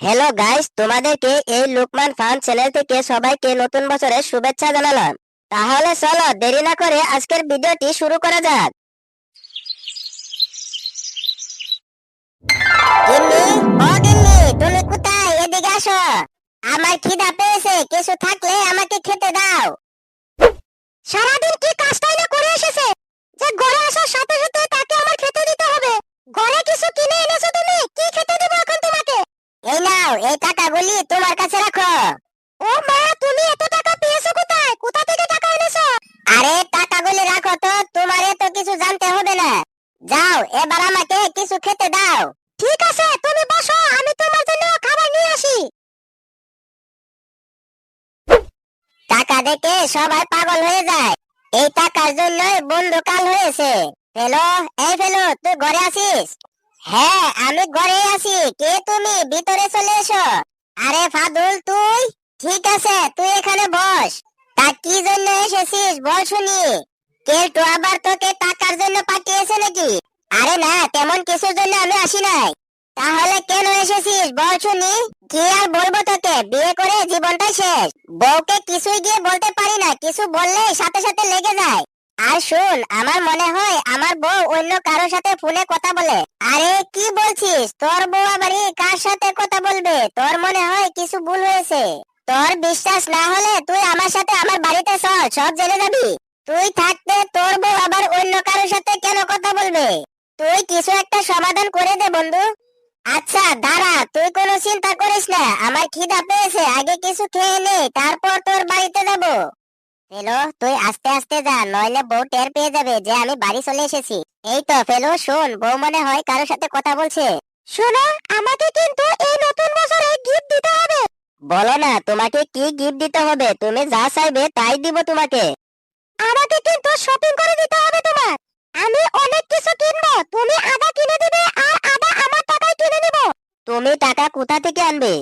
Hello guys তোমাদেরকে এই Luqman fun channel থেকে সবাইকে নতুন বছরের শুভেচ্ছা জানালাম। তাহলে চলো, দেরি না করে আজকের ভিডিওটি শুরু করা যাক। তুমি কোথায়? এদিকে আসো। আমার খিদা পেয়েছে, কিছু থাকলে আমাকে খেতে দাও। সারাদিন কি নাও এই টাকাগুলি তোমার কাছে রাখো। ও মা তুমি এত টাকা পেয়েছ কোথায়? কোথা থেকে টাকা এনেছো? আরে টাকাগুলি রাখো তো তোমার এত কিছু জানতে হবে না। যাও এবার আমাকে কিছু খেতে দাও। ঠিক আছে তুমি বসো আমি তোমার জন্য খাবার নিয়ে আসি। টাকা দেখে সবাই পাগল হয়ে যায়। এই টাকার জন্য বন্ধু কাল হয়েছে। ফেলো এই ফেলো তুই ঘরে আছিস হ্যাঁ আমি ঘরে আছি। কে তুমি? ভিতরে চলে এসো। আরে ফাদুল, তুই? ঠিক আছে, তুই এখানে বস। তা কি জন্য এসেছিস? বল শুনি। কেলটু আবার তোকে টাকার জন্য পাঠিয়েছে নাকি? আরে না, তেমন কিছুর জন্য আমি আসি নাই। তাহলে কেন এসেছিস? বল শুনি। কি আর বলব তোকে? বিয়ে করে জীবনটা শেষ। বউকে কিছুই গিয়ে বলতে পারি না। কিছু বললেই সাথে সাথে লেগে যায়। আর শুন, আমার মনে হয় আমার বউ অন্য কারোর সাথে ফোনে কথা বলে। আরে, কি বলছিস? তোর বউ আবারই কার সাথে কথা বলবে? তোর মনে হয় কিছু ভুল হয়েছে। তোর বিশ্বাস না হলে তুই আমার সাথে আমার বাড়িতে চল, সব জেনে যাবি। তুই থাকতে তোর বউ আবার অন্য কারোর সাথে কেন কথা বলবে? তুই কিছু একটা সমাধান করে দে, বন্ধু। আচ্ছা দাঁড়া, তুই কোনো চিন্তা করিস না। আমার খিদা পেয়েছে, আগে কিছু খেয়ে নে, তারপর তোর বাড়িতে যাব। ফেলো, তুই আস্তে আস্তে যা, নইলে বউ টের পেয়ে যাবে যে আমি বাড়ি চলে এসেছি। এই তো, ফেলো, শোন, বউ মনে হয় কারোর সাথে কথা বলছে। শোনো, আমাকে কিন্তু এই নতুন বছরে গিফট দিতে হবে। বলো না, তোমাকে কি গিফট দিতে হবে? তুমি যা চাইবে তাই দিব তোমাকে। আমাকে কিন্তু শপিং করে দিতে হবে তোমার। আমি অনেক কিছু কিনবো, তুমি আধা কিনে দিবে আর আধা আমার টাকায় কিনে নিব। তুমি টাকা কোথা থেকে আনবে?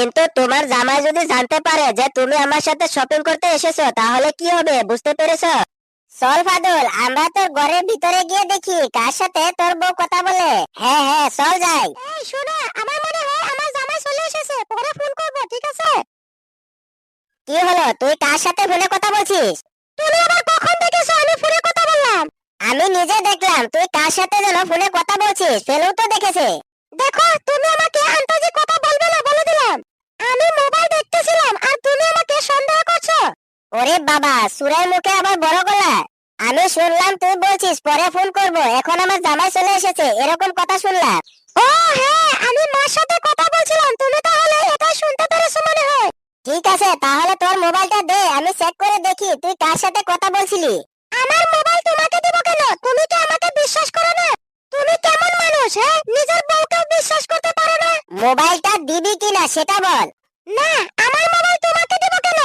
কিন্তু তোমার জামাই যদি জানতে পারে যে তুমি আমার সাথে শপিং করতে এসেছ তাহলে কি হবে? বুঝতে পেরেছ? চল ফাদুল আমরা তোর ঘরের ভিতরে গিয়ে দেখি কার সাথে তোর বউ কথা বলে। হ্যাঁ হ্যাঁ চল যাই। এই শোনো আমার মনে হয় আমার জামাই চলে এসেছে পরে ফোন করব ঠিক আছে? কি হলো? তুই কার সাথে ফোনে কথা বলছিস? তুমি আবার কখন দেখেছ আমি ফোনে কথা বললাম? আমি নিজে দেখলাম তুই কার সাথে যেন ফোনে কথা বলছিস ফেলু তো দেখেছে। দেখো তুমি আমাকে আন্তাজি কথা বলবে না বলে দিলাম আমি মোবাইল দেখতেছিলাম আর তুমি আমাকে সন্দেহ করছ। ওরে বাবা, সুরের মুখে আবার বড় গলা। আমি শুনলাম তুই বলছিস, পরে ফোন করব, এখন আমার জামাই চলে এসেছে, এরকম কথা শুনলাম। ও হ্যাঁ আমি মার সাথে কথা বলছিলাম, তুমি তাহলে এটা শুনতে পেরেছ মনে হয়? ঠিক আছে, তাহলে তোর মোবাইলটা দে, আমি চেক করে দেখি, তুই কার সাথে কথা বলছিলি? আমার মোবাইল তোমাকে দেব কেন? তুমি কি আমাকে বিশ্বাস করো না? তুমি কেমন মানুষ হ্যাঁ? নিজের বউকে বিশ্বাস করতে পারো না? মোবাইলটা দিবি কিনা, সেটা বল। না আমার মোবাইল তোমাকে দেব কেন?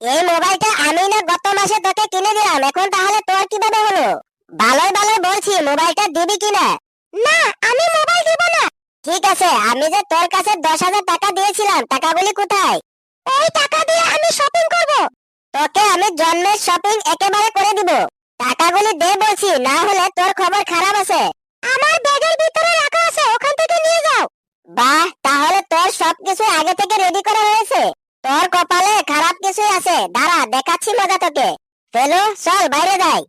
এই মোবাইলটা আমি না গত মাসে তোকে কিনে দিলাম এখন তাহলে তোর কীভাবে হলো? ভালোই ভালোই বলছি মোবাইলটা দিবি কিনা না? আমি মোবাইল দিব না। ঠিক আছে আমি যে তোর কাছে দশ হাজার টাকা দিয়েছিলাম টাকাগুলি কোথায়? ওই টাকা দিয়ে আমি শপিং করব। তোকে আমি জন্মের শপিং একেবারে করে দিব। টাকাগুলি দে বলছি না হলে তোর খবর খারাপ আছে। আমার ব্যাগের ভিতরে রাখা আছে ওখান থেকে নিয়ে যাও। বাহ, তাহলে তোর সবকিছু আগে থেকে রেডি করা হয়েছে। তোর কপালে খারাপ কিছুই আছে। দাঁড়া, দেখাচ্ছি মজা তোকে। ফেলো, চল বাইরে যাই।